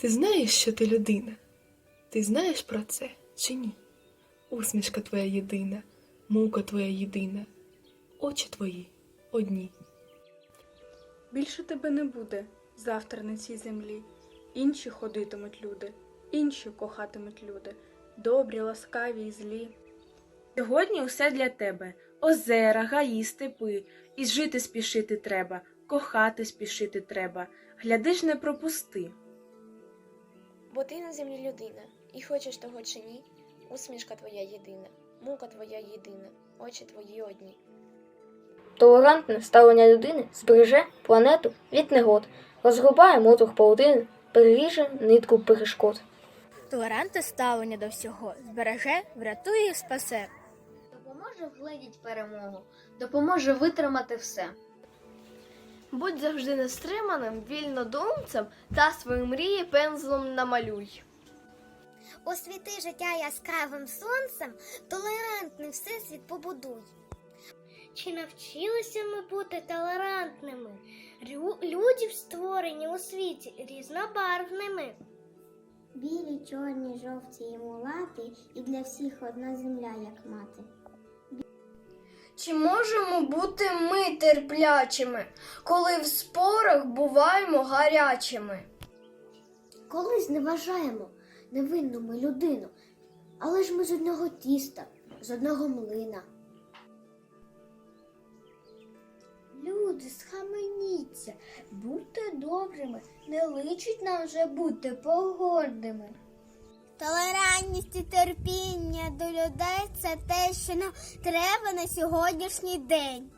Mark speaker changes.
Speaker 1: Ти знаєш, що ти людина? Ти знаєш про це чи ні? Усмішка твоя єдина, мука твоя єдина, очі твої одні.
Speaker 2: Більше тебе не буде завтра на цій землі. Інші ходитимуть люди, інші кохатимуть люди, добрі, ласкаві і злі. Сьогодні усе для тебе озера, гаї, степи, і жити спішити треба, кохати спішити треба. Гляди ж не пропусти.
Speaker 3: Бо ти на землі людина, і хочеш того чи ні, усмішка твоя єдина, мука твоя єдина, очі твої одні.
Speaker 4: Толерантне ставлення людини збереже планету від негод, розгрубає мотор паутини, переріже нитку перешкод.
Speaker 5: Толерантне ставлення до всього збереже, врятує і спасе.
Speaker 6: Допоможе вгледіть перемогу, допоможе витримати все.
Speaker 7: Будь завжди нестриманим, вільнодумцем та свої мрії пензлом намалюй.
Speaker 8: Освіти життя яскравим сонцем, толерантний всесвіт побудуй. Чи навчилися ми бути толерантними? Люди створені у світі різнобарвними.
Speaker 9: Білі, чорні, жовті і мулати, і для всіх одна земля, як мати.
Speaker 7: Чи можемо бути ми терплячими, коли в спорах буваємо гарячими?
Speaker 9: Коли зневажаємо невинну ми людину, але ж ми з одного тіста, з одного млина. Люди, схаменіться, будьте добрими, не личить нам вже бути погодними.
Speaker 8: Толерантність і терпіння до людей це те, що нам треба на сьогоднішній день.